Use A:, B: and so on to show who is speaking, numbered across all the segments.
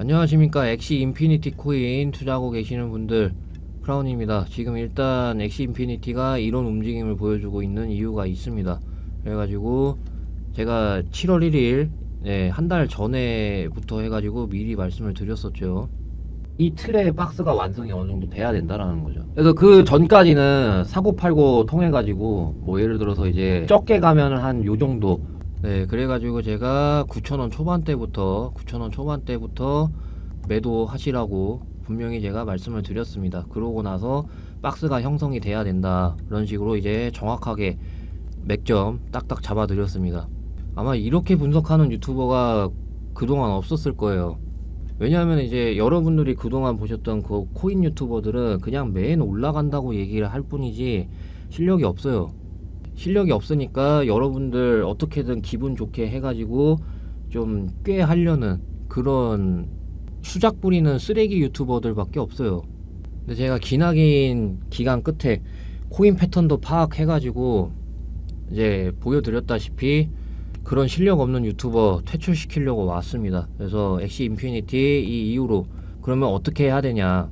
A: 안녕하십니까 엑시 인피니티 코인 투자하고 계시는 분들 크라운입니다 지금 일단 엑시 인피니티가 이런 움직임을 보여주고 있는 이유가 있습니다 그래가지고 제가 7월 1일 네, 한달 전에부터 해가지고 미리 말씀을 드렸었죠 이 틀의 박스가 완성이 어느 정도 돼야 된다라는 거죠. 그래서 그 전까지는 사고 팔고 통해 가지고 뭐 예를 들어서 이제 적게 가면은 한 요 정도. 네, 그래가지고 제가 9,000원 초반대부터 9,000원 초반대부터 매도하시라고 분명히 제가 말씀을 드렸습니다. 그러고 나서 박스가 형성이 돼야 된다. 그런 식으로 이제 정확하게 맥점 딱딱 잡아 드렸습니다. 아마 이렇게 분석하는 유튜버가 그동안 없었을 거예요. 왜냐하면 이제 여러분들이 그동안 보셨던 그 코인 유튜버들은 그냥 맨 올라간다고 얘기를 할 뿐이지 실력이 없어요. 실력이 없으니까 여러분들 어떻게든 기분 좋게 해가지고 좀 꽤 하려는 그런 수작 부리는 쓰레기 유튜버들밖에 없어요. 근데 제가 기나긴 기간 끝에 코인 패턴도 파악해가지고 이제 보여드렸다시피 그런 실력 없는 유튜버 퇴출시키려고 왔습니다. 그래서 엑시 인피니티 이 이후로 그러면 어떻게 해야 되냐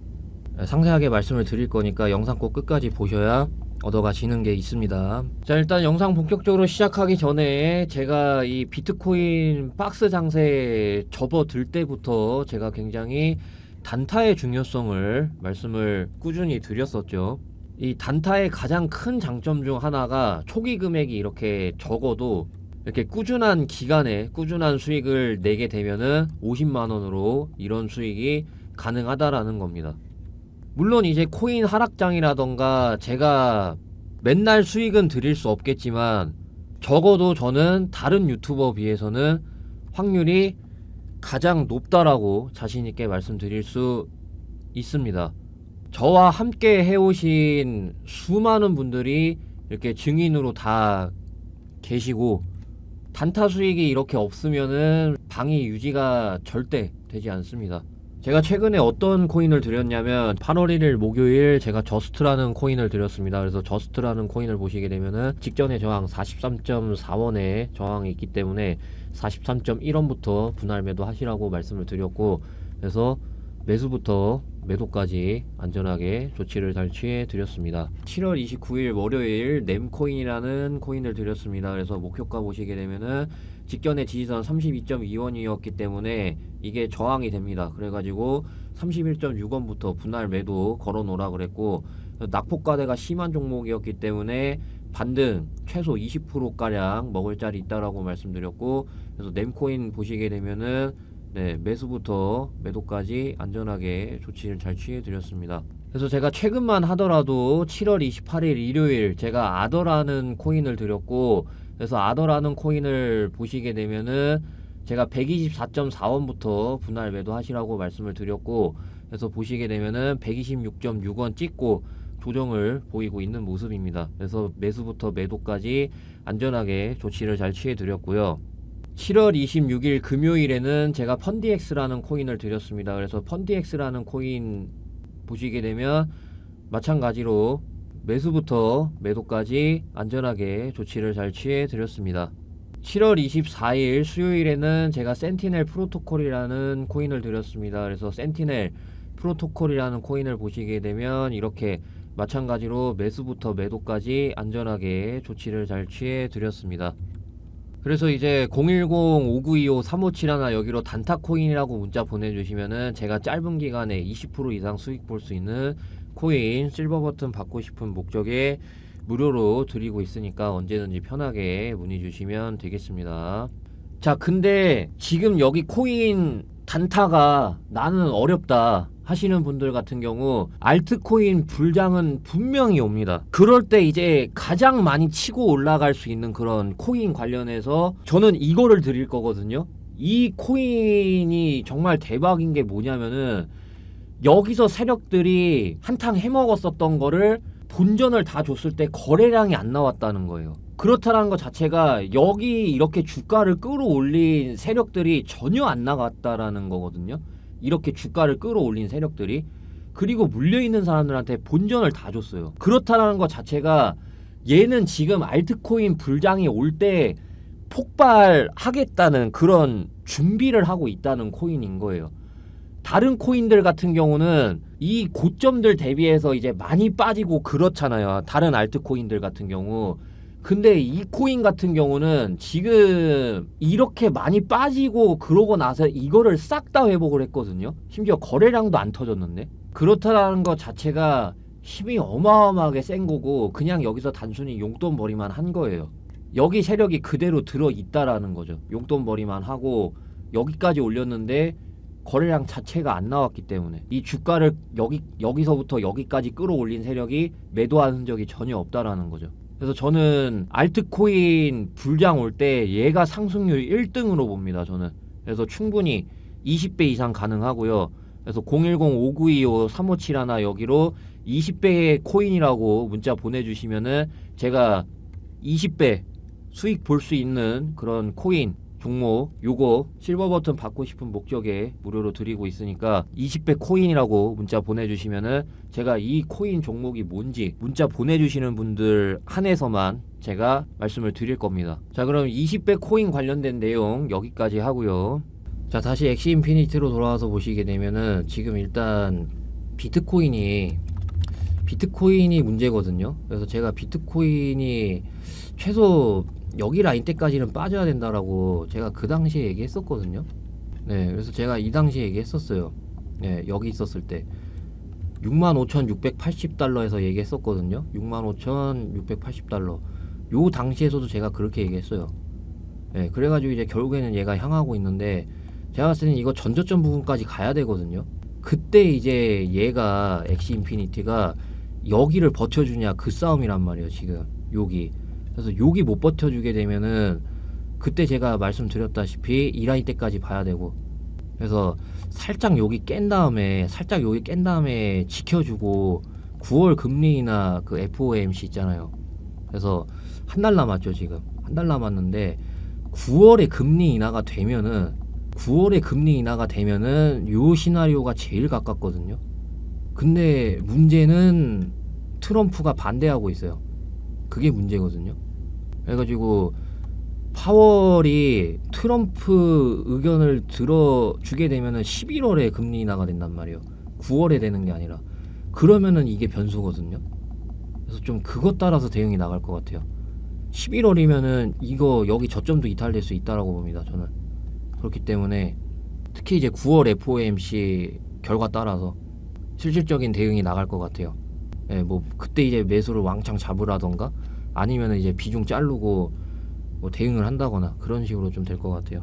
A: 상세하게 말씀을 드릴 거니까 영상 꼭 끝까지 보셔야 얻어가시는 게 있습니다. 자 일단 영상 본격적으로 시작하기 전에 제가 이 비트코인 박스 장세 접어들 때부터 제가 굉장히 단타의 중요성을 말씀을 꾸준히 드렸었죠. 이 단타의 가장 큰 장점 중 하나가 초기 금액이 이렇게 적어도 이렇게 꾸준한 기간에 꾸준한 수익을 내게 되면은 50만 원으로 이런 수익이 가능하다라는 겁니다. 물론 이제 코인 하락장이라던가 제가 맨날 수익은 드릴 수 없겠지만 적어도 저는 다른 유튜버 비해서는 확률이 가장 높다라고 자신 있게 말씀드릴 수 있습니다. 저와 함께 해오신 수많은 분들이 이렇게 증인으로 다 계시고 단타 수익이 이렇게 없으면은 방이 유지가 절대 되지 않습니다. 제가 최근에 어떤 코인을 드렸냐면 8월 1일 목요일 제가 저스트라는 코인을 드렸습니다. 그래서 저스트라는 코인을 보시게 되면은 직전의 저항 43.4원에 저항이 있기 때문에 43.1원부터 분할 매도 하시라고 말씀을 드렸고 그래서 매수부터 매도까지 안전하게 조치를 잘 취해 드렸습니다. 7월 29일 월요일 nem코인이라는 코인을 드렸습니다. 그래서 목표가 보시게 되면은 직전의 지지선 32.2원이었기 때문에 이게 저항이 됩니다. 그래가지고 31.6원부터 분할 매도 걸어 놓으라 그랬고 낙폭과대가 심한 종목이었기 때문에 반등 최소 20%가량 먹을 자리 있다라고 말씀드렸고 그래서 nem코인 보시게 되면은 네, 매수부터 매도까지 안전하게 조치를 잘 취해 드렸습니다. 그래서 제가 최근만 하더라도 7월 28일 일요일 제가 아더라는 코인을 드렸고 그래서 아더라는 코인을 보시게 되면은 제가 124.4원부터 분할 매도 하시라고 말씀을 드렸고 그래서 보시게 되면은 126.6원 찍고 조정을 보이고 있는 모습입니다. 그래서 매수부터 매도까지 안전하게 조치를 잘 취해 드렸고요. 7월 26일 금요일에는 제가 펀디엑스라는 코인을 드렸습니다. 그래서 펀디엑스라는 코인 보시게 되면 마찬가지로 매수부터 매도까지 안전하게 조치를 잘 취해 드렸습니다. 7월 24일 수요일에는 제가 센티넬 프로토콜이라는 코인을 드렸습니다. 그래서 센티넬 프로토콜이라는 코인을 보시게 되면 이렇게 마찬가지로 매수부터 매도까지 안전하게 조치를 잘 취해 드렸습니다. 그래서 이제 010-5925-3571 여기로 단타코인이라고 문자 보내주시면은 제가 짧은 기간에 20% 이상 수익 볼 수 있는 코인 실버 버튼 받고 싶은 목적에 무료로 드리고 있으니까 언제든지 편하게 문의 주시면 되겠습니다. 자, 근데 지금 여기 코인 단타가 나는 어렵다. 하시는 분들 같은 경우 알트코인 불장은 분명히 옵니다. 그럴 때 이제 가장 많이 치고 올라갈 수 있는 그런 코인 관련해서 저는 이거를 드릴 거거든요. 이 코인이 정말 대박인 게 뭐냐면은 여기서 세력들이 한탕 해먹었었던 거를 본전을 다 줬을 때 거래량이 안 나왔다는 거예요. 그렇다는 것 자체가 여기 이렇게 주가를 끌어올린 세력들이 전혀 안 나갔다라는 거거든요. 이렇게 주가를 끌어올린 세력들이 그리고 물려있는 사람들한테 본전을 다 줬어요. 그렇다는 것 자체가 얘는 지금 알트코인 불장이 올 때 폭발하겠다는 그런 준비를 하고 있다는 코인인 거예요. 다른 코인들 같은 경우는 이 고점들 대비해서 이제 많이 빠지고 그렇잖아요. 다른 알트 코인들 같은 경우. 근데 이 코인 같은 경우는 지금 이렇게 많이 빠지고 그러고 나서 이거를 싹 다 회복을 했거든요. 심지어 거래량도 안 터졌는데. 그렇다는 것 자체가 힘이 어마어마하게 센 거고 그냥 여기서 단순히 용돈벌이만 한 거예요. 여기 세력이 그대로 들어 있다라는 거죠. 용돈벌이만 하고 여기까지 올렸는데 거래량 자체가 안 나왔기 때문에 이 주가를 여기 여기서부터 여기까지 끌어올린 세력이 매도한 흔적이 전혀 없다라는 거죠. 그래서 저는 알트코인 불장 올 때 얘가 상승률 1등으로 봅니다. 저는 그래서 충분히 20배 이상 가능하고요. 그래서 010-5925-357 여기로 20배의 코인이라고 문자 보내주시면은 제가 20배 수익 볼 수 있는 그런 코인 종목 요거 실버 버튼 받고 싶은 목적에 무료로 드리고 있으니까 20배 코인이라고 문자 보내주시면은 제가 이 코인 종목이 뭔지 문자 보내주시는 분들 한해서만 제가 말씀을 드릴 겁니다. 자 그럼 20배 코인 관련된 내용 여기까지 하고요. 자 다시 엑시 인피니티로 돌아와서 보시게 되면은 지금 일단 비트코인이 비트코인이 문제거든요. 그래서 제가 비트코인이 최소 여기 라인 때까지는 빠져야 된다라고 제가 그 당시에 얘기했었거든요. 네, 그래서 제가 이 당시에 얘기했었어요. 네, 여기 있었을 때 65,680달러에서 얘기했었거든요. 65,680달러. 요 당시에서도 제가 그렇게 얘기했어요. 네, 그래가지고 이제 결국에는 얘가 향하고 있는데 제가 봤을 때는 이거 전저점 부분까지 가야 되거든요. 그때 이제 얘가 엑시 인피니티가 여기를 버텨주냐 그 싸움이란 말이에요 지금 여기 그래서 여기 못 버텨주게 되면은 그때 제가 말씀드렸다시피 이 라인 때까지 봐야 되고 그래서 살짝 여기 깬 다음에 살짝 여기 깬 다음에 지켜주고 9월 금리나 그 FOMC 있잖아요 그래서 한 달 남았죠 지금 한 달 남았는데 9월에 금리 인하가 되면은 9월에 금리 인하가 되면은 요 시나리오가 제일 가깝거든요. 근데 문제는 트럼프가 반대하고 있어요. 그게 문제거든요. 그래가지고 파월이 트럼프 의견을 들어주게 되면은 11월에 금리 인하가 된단 말이에요. 9월에 되는 게 아니라. 그러면은 이게 변수거든요. 그래서 좀 그것 따라서 대응이 나갈 것 같아요. 11월이면은 이거 여기 저점도 이탈될 수 있다라고 봅니다. 저는. 그렇기 때문에 특히 이제 9월 FOMC 결과 따라서 실질적인 대응이 나갈 것 같아요. 예, 뭐 그때 이제 매수를 왕창 잡으라던가 아니면 이제 비중 자르고 뭐 대응을 한다거나 그런 식으로 좀 될 것 같아요.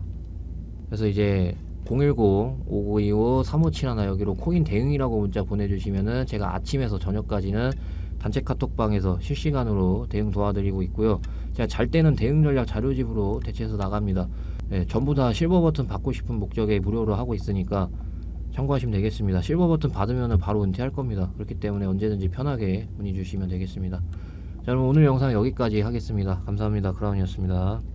A: 그래서 이제 010-5925-3571 여기로 코인 대응이라고 문자 보내주시면은 제가 아침에서 저녁까지는 단체 카톡방에서 실시간으로 대응 도와드리고 있고요. 제가 잘 때는 대응 전략 자료집으로 대체해서 나갑니다. 네, 전부 다 실버 버튼 받고 싶은 목적에 무료로 하고 있으니까 참고하시면 되겠습니다. 실버 버튼 받으면 바로 은퇴할 겁니다. 그렇기 때문에 언제든지 편하게 문의 주시면 되겠습니다. 자, 그럼 오늘 영상 여기까지 하겠습니다. 감사합니다. 크라운이었습니다.